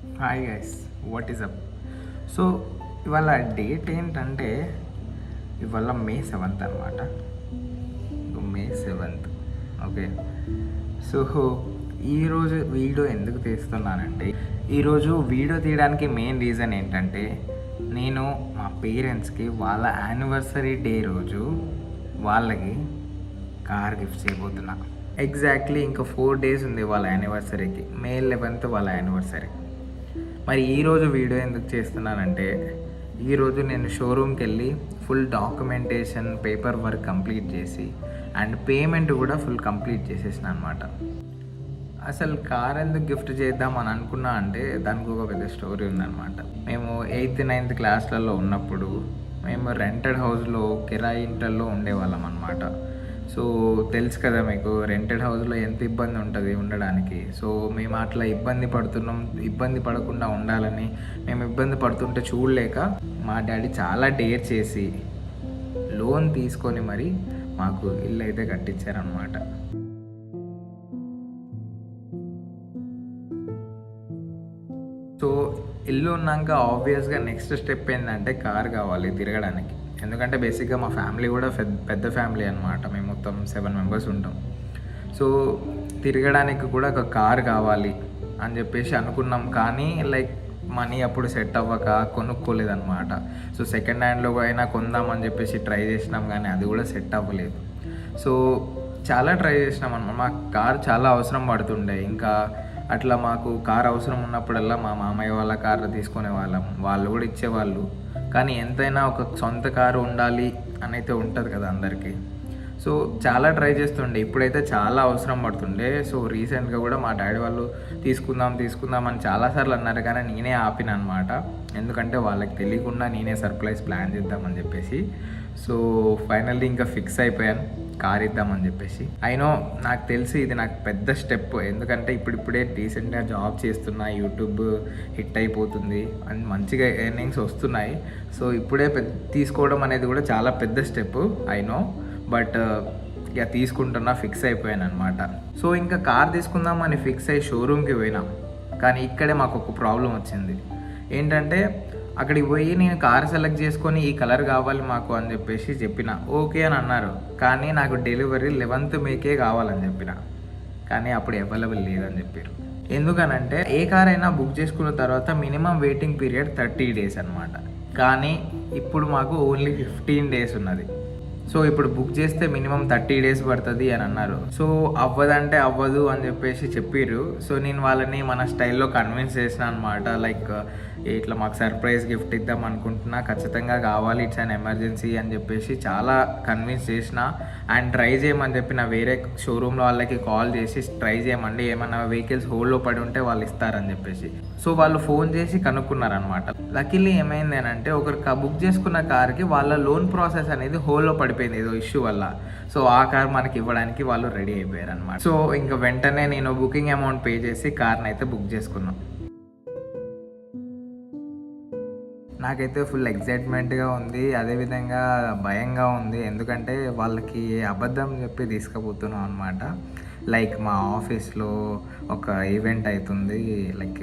Hi guys what is up so ఇవాళ date ఏంటంటే ఇవాళ మే సెవెంత్ అనమాట మే సెవెంత్ ఓకే సో ఈరోజు వీడియో ఎందుకు తీస్తున్నానంటే ఈరోజు వీడియో తీయడానికి మెయిన్ రీజన్ ఏంటంటే నేను మా పేరెంట్స్కి వాళ్ళ యానివర్సరీ డే రోజు వాళ్ళకి కార్ గిఫ్ట్ చేయబోతున్నా. ఎగ్జాక్ట్లీ ఇంకా ఫోర్ డేస్ ఉంది వాళ్ళ యానివర్సరీకి మే లెవెన్త్ వాళ్ళ యానివర్సరీ మరి ఈరోజు వీడియో ఎందుకు చేస్తున్నానంటే ఈరోజు నేను షోరూమ్కి వెళ్ళి full documentation paper work complete చేసి అండ్ పేమెంట్ కూడా ఫుల్ కంప్లీట్ చేసేసిన అనమాట అసలు కార్ ఎందుకు గిఫ్ట్ చేద్దాం అని అనుకున్నా అంటే దానికి ఒక పెద్ద స్టోరీ ఉందన్నమాట. మేము ఎయిత్ నైన్త్ క్లాస్లలో ఉన్నప్పుడు మేము రెంటెడ్ హౌస్లో కిరాయి ఇంటర్లో ఉండేవాళ్ళం అనమాట సో తెలుసు కదా మీకు రెంటెడ్ హౌస్లో ఎంత ఇబ్బంది ఉంటుంది ఉండడానికి. సో మేము అట్లా ఇబ్బంది పడుతున్నాం ఇబ్బంది పడకుండా ఉండాలని మేము ఇబ్బంది పడుతుంటే చూడలేక మా డాడీ చాలా డేర్ చేసి లోన్ తీసుకొని మరి మాకు ఇల్లు అయితే కట్టించారనమాట సో ఇల్లు ఉన్నాక ఆబ్వియస్గా నెక్స్ట్ స్టెప్ ఏంటంటే కార్ కావాలి తిరగడానికి. ఎందుకంటే బేసిక్గా మా ఫ్యామిలీ కూడా పెద్ద పెద్ద ఫ్యామిలీ అనమాట మేము మొత్తం సెవెన్ మెంబర్స్ ఉంటాం. సో తిరగడానికి కూడా ఒక కార్ కావాలి అని చెప్పేసి అనుకున్నాం. కానీ లైక్ మనీ అప్పుడు సెట్ అవ్వక కొనుక్కోలేదన్నమాట. సో సెకండ్ హ్యాండ్లో అయినా కొందామని చెప్పేసి ట్రై చేసినాం కానీ అది కూడా సెట్ అవ్వలేదు. సో చాలా ట్రై చేసినాం అనమాట మాకు కార్ చాలా అవసరం పడుతుండే. ఇంకా అట్లా మాకు కార్ అవసరం ఉన్నప్పుడల్లా మా మామయ్య వాళ్ళ కార్ తీసుకునే వాళ్ళం. వాళ్ళు కూడా ఇచ్చేవాళ్ళు. కానీ ఎంతైనా ఒక సొంత కారు ఉండాలి అని అయితే ఉంటుంది కదా అందరికీ. సో చాలా ట్రై చేస్తుండే. ఇప్పుడైతే చాలా అవసరం పడుతుండే. సో రీసెంట్గా కూడా మా డాడీ వాళ్ళు తీసుకుందాం తీసుకుందాం అని చాలాసార్లు అన్నారు. కానీ నేనే ఆపిన అనమాట ఎందుకంటే వాళ్ళకి తెలియకుండా నేనే సర్ప్రైజ్ ప్లాన్ చేద్దామని చెప్పేసి. సో ఫైనల్లీ ఇంకా ఫిక్స్ అయిపోయాను. కార్ ఇద్దామని చెప్పేసి. అయినో నాకు తెలిసి ఇది నాకు పెద్ద స్టెప్. ఎందుకంటే ఇప్పుడిప్పుడే రీసెంట్గా జాబ్ చేస్తున్నా యూట్యూబ్ హిట్ అయిపోతుంది అండ్ మంచిగా ఎర్నింగ్స్ వస్తున్నాయి. సో ఇప్పుడే పెద్ద తీసుకోవడం అనేది కూడా చాలా పెద్ద స్టెప్. అయినో బట్ uh, ఇక తీసుకుంటున్నా ఫిక్స్ అయిపోయాను అనమాట సో ఇంకా కార్ తీసుకుందామని ఫిక్స్ అయ్యి షోరూమ్కి పోయినాం. కానీ ఇక్కడే మాకు ఒక ప్రాబ్లం వచ్చింది. ఏంటంటే అక్కడికి పోయి నేను కార్ సెలెక్ట్ చేసుకొని ఈ కలర్ కావాలి మాకు అని చెప్పేసి చెప్పిన. ఓకే అని అన్నారు. కానీ నాకు డెలివరీ లెవెన్త్ మేకే కావాలని చెప్పిన. కానీ అప్పుడు అవైలబుల్ లేదని చెప్పారు. ఎందుకనంటే ఏ కార్ అయినా బుక్ చేసుకున్న తర్వాత minimum waiting period thirty days అనమాట కానీ ఇప్పుడు మాకు ఓన్లీ ఫిఫ్టీన్ డేస్ ఉన్నది. సో ఇప్పుడు బుక్ చేస్తే మినిమం థర్టీ డేస్ పడుతుంది అని అన్నారు. సో అవ్వదంటే అవ్వదు అని చెప్పేసి చెప్పారు సో నేను వాళ్ళని మన స్టైల్లో కన్విన్స్ చేసిన అనమాట లైక్ ఇట్లా మాకు సర్ప్రైజ్ గిఫ్ట్ ఇద్దాం అనుకుంటున్నా ఖచ్చితంగా కావాలి ఇట్స్ అండ్ ఎమర్జెన్సీ అని చెప్పేసి చాలా కన్విన్స్ చేసిన. అండ్ ట్రై చేయమని చెప్పిన వేరే షోరూమ్లో వాళ్ళకి కాల్ చేసి ట్రై చేయమండి. ఏమైనా వెహికల్స్ హోల్డ్లో పడి ఉంటే వాళ్ళు ఇస్తారని చెప్పేసి. సో వాళ్ళు ఫోన్ చేసి కనుక్కున్నారనమాట లక్కీలీ ఏమైంది అని అంటే ఒకరికి బుక్ చేసుకున్న కార్కి వాళ్ళ లోన్ ప్రాసెస్ అనేది హోల్లో పడిపోయింది ఏదో ఇష్యూ వల్ల. సో ఆ కార్ మనకి ఇవ్వడానికి వాళ్ళు రెడీ అయిపోయారు అనమాట సో ఇంకా వెంటనే నేను బుకింగ్ అమౌంట్ పే చేసి కార్ని అయితే బుక్ చేసుకున్నాను నాకైతే ఫుల్ ఎగ్జైట్మెంట్గా ఉంది అదేవిధంగా భయంగా ఉంది. ఎందుకంటే వాళ్ళకి అబద్ధం చెప్పి తీసుకుపోతున్నాం అనమాట లైక్ మా ఆఫీస్లో ఒక ఈవెంట్ అవుతుంది లైక్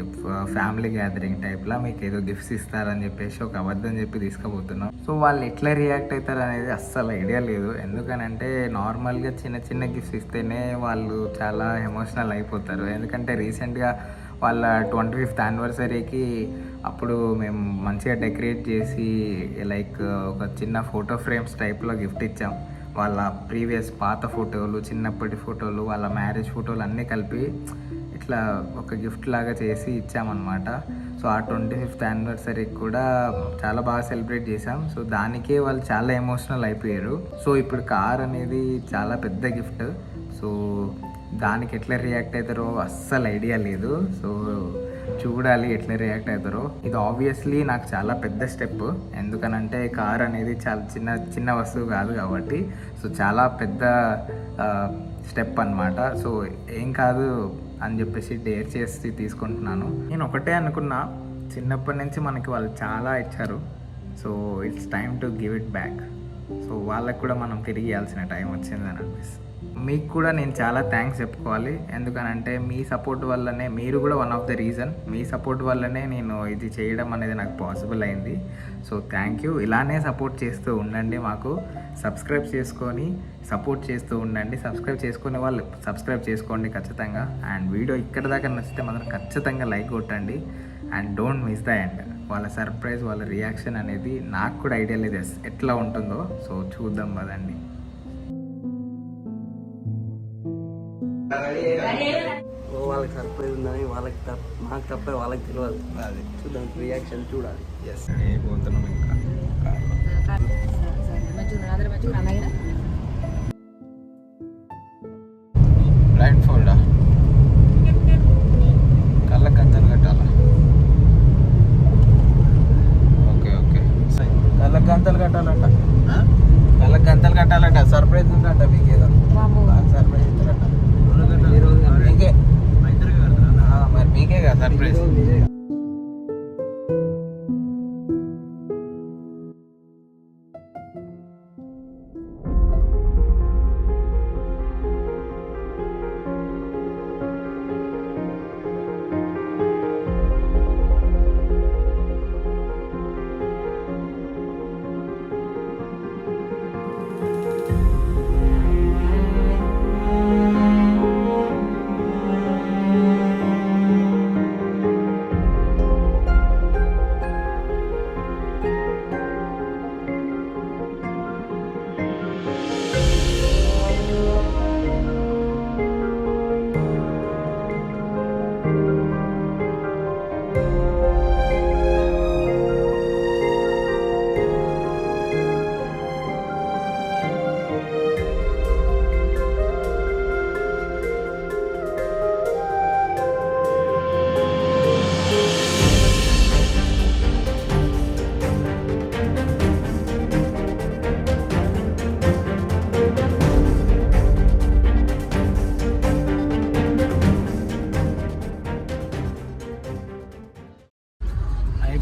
ఫ్యామిలీ గ్యాదరింగ్ టైప్లో మీకు ఏదో గిఫ్ట్స్ ఇస్తారని చెప్పేసి ఒక అబద్ధం చెప్పి తీసుకుపోతున్నాం. సో వాళ్ళు ఎట్లా రియాక్ట్ అవుతారు అనేది అస్సలు ఐడియా లేదు. ఎందుకనంటే నార్మల్గా చిన్న చిన్న గిఫ్ట్స్ ఇస్తేనే వాళ్ళు చాలా ఎమోషనల్ అయిపోతారు. ఎందుకంటే రీసెంట్గా వాళ్ళ ట్వంటీ ఫిఫ్త్ యానివర్సరీకి అప్పుడు మేము మంచిగా డెకరేట్ చేసి లైక్ ఒక చిన్న ఫోటో ఫ్రేమ్స్ టైప్లో గిఫ్ట్ ఇచ్చాం. వాళ్ళ ప్రీవియస్ పాత ఫోటోలు చిన్నప్పటి ఫోటోలు వాళ్ళ మ్యారేజ్ ఫోటోలు అన్నీ కలిపి ఇట్లా ఒక గిఫ్ట్ లాగా చేసి ఇచ్చామన్నమాట. సో ఆ ట్వంటీ ఫిఫ్త్ యానివర్సరీకి కూడా చాలా బాగా సెలబ్రేట్ చేసాం సో దానికే వాళ్ళు చాలా ఎమోషనల్ అయిపోయారు. సో ఇప్పుడు కార్ అనేది చాలా పెద్ద గిఫ్ట్. సో దానికి ఎట్లా రియాక్ట్ అవుతారో అస్సలు ఐడియా లేదు. సో చూడాలి ఎట్లా రియాక్ట్ అవుతారో. ఇది ఆబ్వియస్లీ నాకు చాలా పెద్ద స్టెప్ ఎందుకనంటే కార్ అనేది చాలా చిన్న చిన్న వస్తువు కాదు కాబట్టి. సో చాలా పెద్ద స్టెప్ అన్నమాట. సో ఏం కాదు అని చెప్పేసి డేర్ చేసి తీసుకుంటున్నాను. నేను ఒకటే అనుకున్నా చిన్నప్పటి నుంచి మనకి వాళ్ళు చాలా ఇచ్చారు. So it's time to give it back so వాళ్ళకు కూడా మనం తిరిగి ఇవ్వాల్సిన టైం వచ్చిందని అనిపిస్తుంది. మీకు కూడా నేను చాలా థ్యాంక్స్ చెప్పుకోవాలి. ఎందుకనంటే మీ సపోర్ట్ వల్లనే మీరు కూడా వన్ ఆఫ్ ద రీజన్ మీ సపోర్ట్ వల్లనే నేను ఇది చేయడం అనేది నాకు పాసిబుల్ అయింది. సో థ్యాంక్ యూ ఇలానే సపోర్ట్ చేస్తూ ఉండండి మాకు. సబ్స్క్రైబ్ చేసుకొని సపోర్ట్ చేస్తూ ఉండండి. సబ్స్క్రైబ్ చేసుకునే వాళ్ళు సబ్స్క్రైబ్ చేసుకోండి ఖచ్చితంగా. అండ్ వీడియో ఇక్కడ దాకా నచ్చితే మాత్రం ఖచ్చితంగా లైక్ కొట్టండి. And don't miss the end వాళ్ళ సర్ప్రైజ్ వాళ్ళ రియాక్షన్ అనేది నాకు కూడా ఐడియా లేదు ఎట్లా ఉంటుందో సో చూద్దాం పదండి ఓ వాళ్ళకి సర్ప్రైజ్ ఉందని వాళ్ళకి తప్ప మాకు తప్ప వాళ్ళకి తెలియదు అది చూద్దాం రియాక్షన్ చూడాలి ఎస్ పోతున్నాం ఇంకా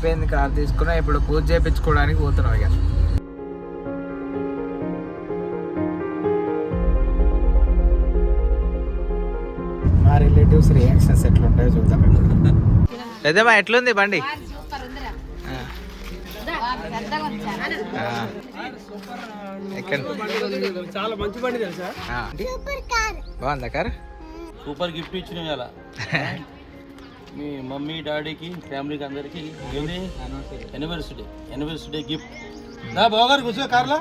అయిపోయింది కార్ తీసుకున్నా ఇప్పుడు పూజ చేయించుకోవడానికి పోతున్నాం ఇక. మా రిలేటివ్స్ రియాక్షన్స్ ఎట్లుంటాయో చూద్దాం ఇప్పుడు. పెద్దమ్మా ఎట్లుంది బండి? చాలా మంచి బండి తెలుసా? ఆ. బాగుందా కార్? సూపర్ గిఫ్ట్ ఇచ్చిన మీ మమ్మీ డాడీకి ఫ్యామిలీకి అందరికి ఏంది? ఎనివర్సరీ ఎనివర్సరీ గిఫ్ట్ నా బావగారు కూర్చో కార్లో?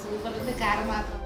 సూపర్ ఉంది కారం మాత్రం.